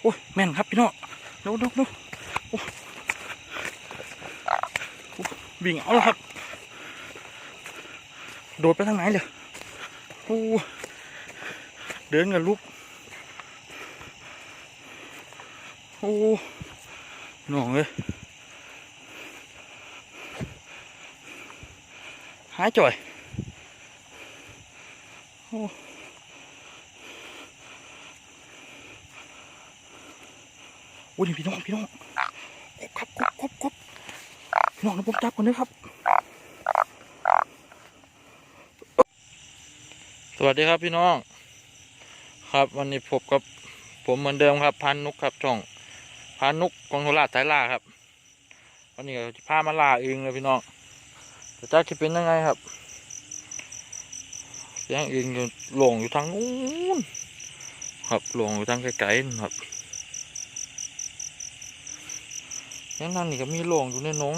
โอ้ยแม่นครับพี่น้องดูดูดูโอ้โอ้วิ่งเอาแล้วครับ โดดไปทางไหนเลยโอ้เดินกันลุกโอ้หน้องเลยหายจ่อยโอ้ อ้ยนี่พี่น้องพี่น้องครบครับครบครบพี่น้องนะผมจับก่อนนะครับ สวัสดีครับพี่น้อง ครับวันนี้พบกับผมเหมือนเดิมครับพันนุกครับช่องพันนุกกองโทราสายล่าครับ วันนี้จะพามาล่าเองเลยพี่น้องแต่จ้าคิดเป็นยังไงครับเสียงเองอยู่หลงอยู่ทางนู้นครับหลงอยู่ทางไกลๆครับ เสียงทางนี้ก็มีหลงอยู่ในน้อง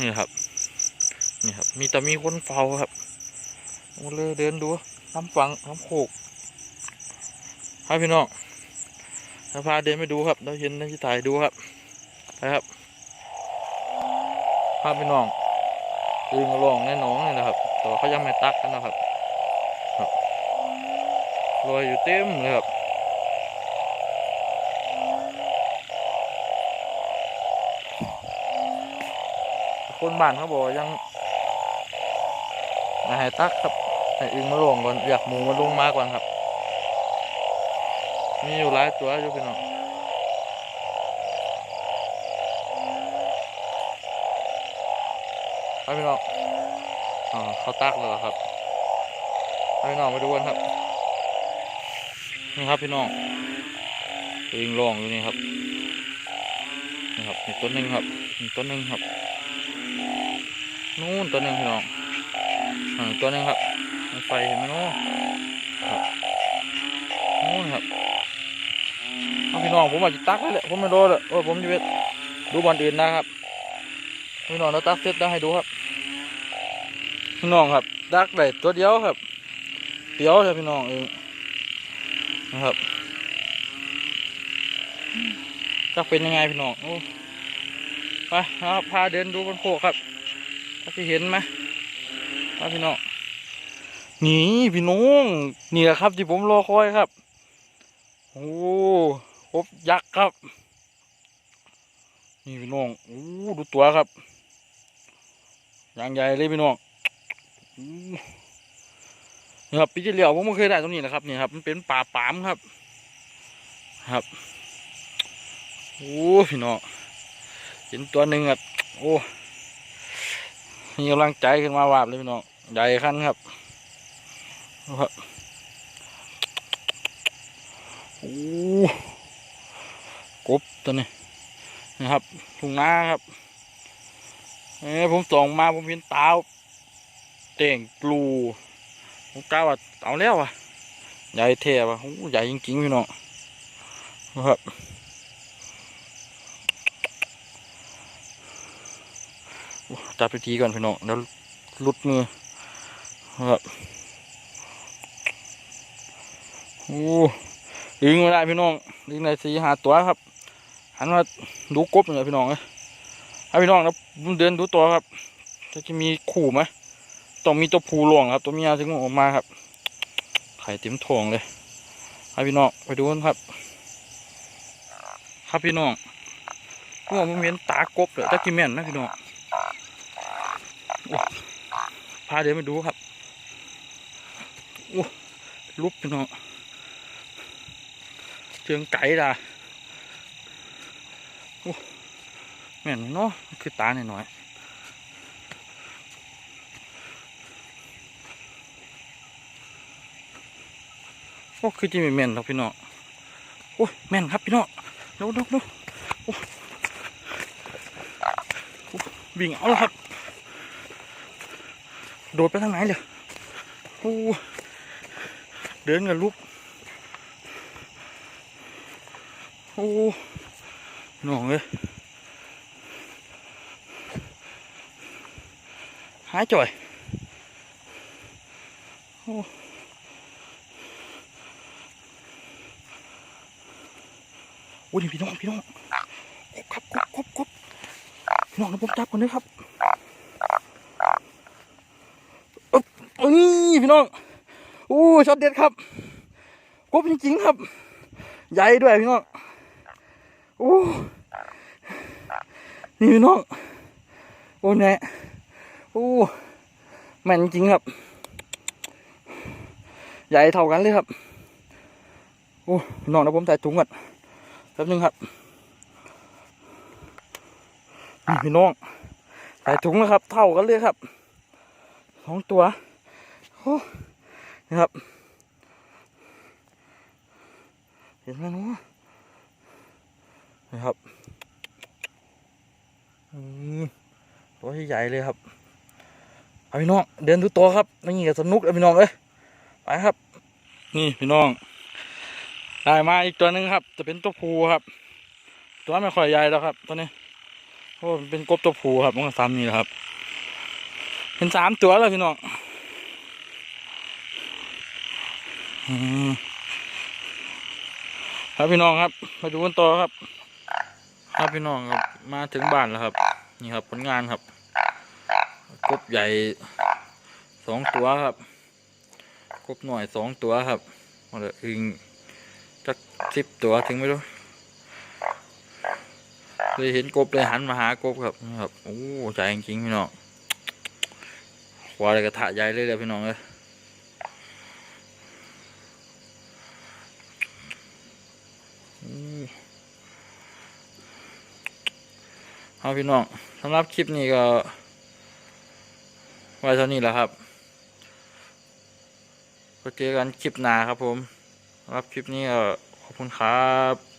นี่ครับ นี่ครับ มีแต่มีคนเฝ้าครับโอ้เลยเดินดูน้ำฟังน้ำโขกให้พี่น้องถ้าพาเดินไปดูครับเราเห็นในที่ถ่ายดูครับไปครับพาพี่น้องดึงลองในหนองนี่นะครับ แต่ว่าเขายังไม่ตักกันนะครับครับลอยอยู่เต็มเลยครับ คนบ้านเขาบอกยังมาให้ตักครับให้อึงมาลงก่อนอยากหมูมาลงมาก่อนครับ มีอยู่หลายตัวอยู่พี่น้องไปพี่น้องอ๋อเขาตักแล้วครับไปพี่น้องมาดูกันครับนี่ครับพี่น้องอึงลงอยู่นี่ครับ นี่ครับตัวหนึ่งครับตัวหนึ่งครับนู่นตัวหนึ่งพี่น้องอ่าตัวหนึ่งครับไฟเห็นไหมนาะครับนู่นครับเอาพี่น้องผมอาจจะตักเลยแหละผมไม่รู้เลยโอ้ผมจะไปดูบอลอื่นนะครับพี่น้องเราตักเสร็จได้ให้ดูครับพี่น้องครับตักได้ตัวเดียวครับเดียวใช่พี่น้องเองนะครับ จะเป็นยังไงพี่น้องโอ้ไปครับพาเดินดูบนโคกครับจะเห็นไหมครับพี่น้องนี่พี่น้องนี่แหละครับที่ผมรอคอยครับโอ้ครบยักษ์ครับ นี่พี่น้องโอ้ดูตัวครับยางใหญ่เลยพี่น้องนี่ครับปีที่แล้วผมไม่เคยได้ตรงนี้นะครับนี่ครับมันเป็นป่าปามครับ ครับ โอ้พี่น้องเห็นตัวหนึ่งครับโอ้มีกำลังใจขึ้นมาวาบเลยพี่น้องใหญ่ขั้นครับครับโอ้กบตัวนี้นะครับทุ่งนาครับเอ้ผมส่องมาผมเห็นตาเต่งปลูผมกล้าว่าเอาแล้วอะใหญ่เท่ว่ะโอ้ใหญ่จริงๆพี่น้องครับโอ้ จับไปทีก่อนพี่น้องแล้วลุดมือครับโอ้ดึงไม่ได้พี่น้องดึงได้สีหาตัวครับหันมาดูกบหน่อยพี่น้องเอ้ยให้พี่น้องนะเดินดูตัวครับจะจะมีขู่ไหมต้องมีตัวผูหลวงครับ ตัวเมียถึงออกมาครับ ไข่เต็มท้องเลยให้พี่น้องไปดูกันครับ ครับพี่น้องพวกผมเห็นตากบเลยตะกี้แม่นนะพี่น้อง พาเดินไปดูครับโอ้ลุบพี่น้องเชิงไก่ด่าโอ้แม่นเนาะคือตาหน่อยๆโอ้คือจีม่แม่นหรอกพี่น้องโอ้แม่นครับพี่น้องดูดูดูโอ้โอ้วิ่งเอาแล้วครับ โดดไปทางไหนเลยโอ้เดินกันลุกโอ้หน้องเลยหายจ่อยโอ้โอ้ยพี่น้องพี่น้องกบครับกบกบกบพี่น้องนะผมจับก่อนเลยครับ อึ๊บเอ้ยพี่น้องโอ้ช็อตเด็ดครับกบจริงๆครับ ใหญ่ด้วยพี่น้องโอ้นี่พี่น้องโอ้แน่โอ้แม่นจริงครับ ใหญ่เท่ากันเลยครับโอ้พี่น้องนะผมใส่ถุงก่อนแป๊บนึงครับนี่พี่น้องใส่ถุงนะครับ เท่ากันเลยครับสองตัว นี่ครับ เห็นไหมเนาะนี่ครับตัวใหญ่เลยครับเอาพี่น้อง เดินดูตัวครับนี่ก็สนุกเลยพี่น้องเอ้ยไปครับ นี่พี่น้อง ได้มาอีกตัวหนึ่งครับ จะเป็นตัวผูครับ ตัวไม่ค่อยใหญ่แล้วครับตัวนี้โอ้เป็นกบตัวผูครับมันก็ซ้ำนี่แหละครับ เป็นสามตัวแล้วพี่น้องอืม ครับพี่น้องครับ มาดูกันต่อครับ ครับพี่น้องครับมาถึงบ้านแล้วครับ นี่ครับผลงานครับกบใหญ่สองตัวครับกบหน่อยสองตัวครับเอาละอึงสักสิบตัวถึงไม่รู้เลยเห็นกบเลยหันมาหากบครับนี่ครับโอ้ใจจริงๆพี่น้องควายกระทะใหญ่เลยเลยพี่น้องเลย เอาพี่น้องสำหรับคลิปนี้ก็ ไว้เท่านี้แหละครับไปเจอกันคลิปหน้าครับผมสำหรับคลิปนี้ก็ขอบคุณครับ